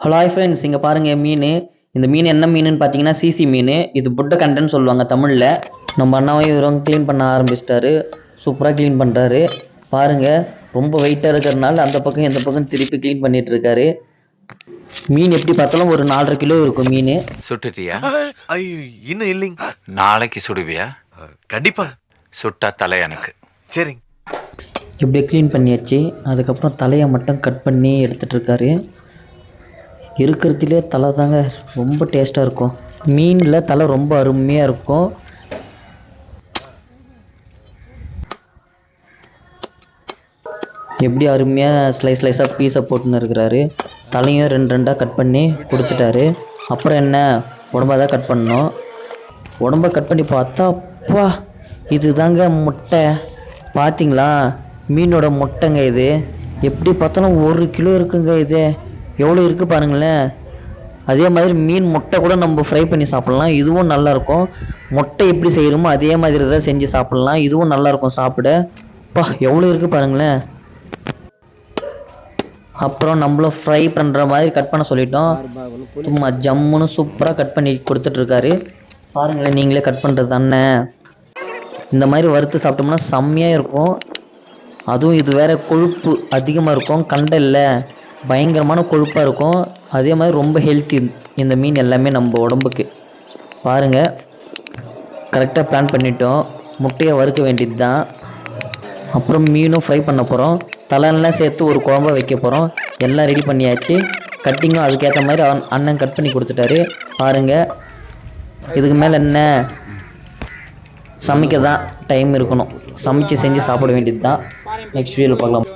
Hello hi friends இங்கே பாருங்கள் மீன். இந்த மீன் என்ன மீனுன்னு பார்த்தீங்கன்னா சிசி மீன். இது புட்டை கண்டன்னு சொல்லுவாங்க தமிழில். நம்ம அண்ணாவையும் இவரும் க்ளீன் பண்ண ஆரம்பிச்சிட்டாரு. சூப்பராக க்ளீன் பண்ணுறாரு பாருங்கள் ரொம்ப வெயிட்டாக இருக்கிறதுனால அந்த பக்கம் இந்த பக்கம் திருப்பி க்ளீன் பண்ணிட்டு இருக்காரு. மீன் எப்படி பார்த்தாலும் ஒரு நாலரை கிலோ இருக்கும் மீன். சுட்டுட்டியா? ஐயோ இன்னும் இல்லைங்க நாளைக்கு சுடுவியா? கண்டிப்பா. சுட்டா தலை எனக்கு. சரிங்க இப்படியே க்ளீன் பண்ணியாச்சு. அதுக்கப்புறம் தலையை மட்டும் கட் பண்ணி எடுத்துட்டு இருக்காரு. இருக்கிறதுலே தலை தாங்க ரொம்ப டேஸ்ட்டாக இருக்கும். மீனில் தலை ரொம்ப அருமையாக இருக்கும். எப்படி அருமையாக ஸ்லைஸ் ஸ்லைஸாக பீஸை போட்டுன்னு இருக்கிறாரு. தலையும் ரெண்டு ரெண்டாக கட் பண்ணி கொடுத்துட்டாரு. அப்புறம் என்ன? உடம்ப தான் கட் பண்ணோம் உடம்ப கட் பண்ணி பார்த்தா அப்பா இதுதாங்க முட்டை. பார்த்தீங்களா மீனோட முட்டைங்க இது. எப்படி பார்த்தாலும் ஒரு கிலோ இருக்குங்க இது. எவ்வளோ இருக்குது பாருங்களேன். அதே மாதிரி மீன் முட்டை கூட நம்ம ஃப்ரை பண்ணி சாப்பிட்லாம். இதுவும் நல்லாயிருக்கும். முட்டை எப்படி செய்கிறோமோ அதே மாதிரி தான் செஞ்சு சாப்பிட்லாம். இதுவும் நல்லாயிருக்கும் சாப்பிட. அப்பா எவ்வளோ இருக்குது பாருங்களேன். அப்புறம் நம்மளும் ஃப்ரை பண்ணுற மாதிரி கட் பண்ண சொல்லிட்டோம். சும்மா ஜம்முன்னு சூப்பராக கட் பண்ணி கொடுத்துட்ருக்காரு பாருங்களேன் நீங்களே கட் பண்ணுறது தானே. இந்த மாதிரி வறுத்து சாப்பிட்டோம்னா செம்மையாக இருக்கும். அதுவும் இது வேற கொழுப்பு அதிகமாக இருக்கும். கண்டல்ல பயங்கரமான கொழுப்பாக இருக்கும். அதே மாதிரி ரொம்ப ஹெல்த்தி இந்த மீன் எல்லாமே நம்ம உடம்புக்கு. பாருங்கள் கரெக்டாக பிளான் பண்ணிட்டோம். முட்டையை வறுக்க வேண்டியது தான் அப்புறம் மீனும் ஃப்ரை பண்ண போகிறோம் தலையெல்லாம் சேர்த்து ஒரு குழம்பு வைக்க போகிறோம் எல்லாம் ரெடி பண்ணியாச்சு. கட்டிங்கும் அதுக்கேற்ற மாதிரி அவன் அண்ணன் கட் பண்ணி கொடுத்துட்டாரு. பாருங்கள் இதுக்கு மேலே என்ன? சமைக்க தான் டைம் இருக்கணும். சமைச்சு செஞ்சு சாப்பிட வேண்டியது தான் நெக்ஸ்ட் வீடியோவில் பார்க்கலாம்.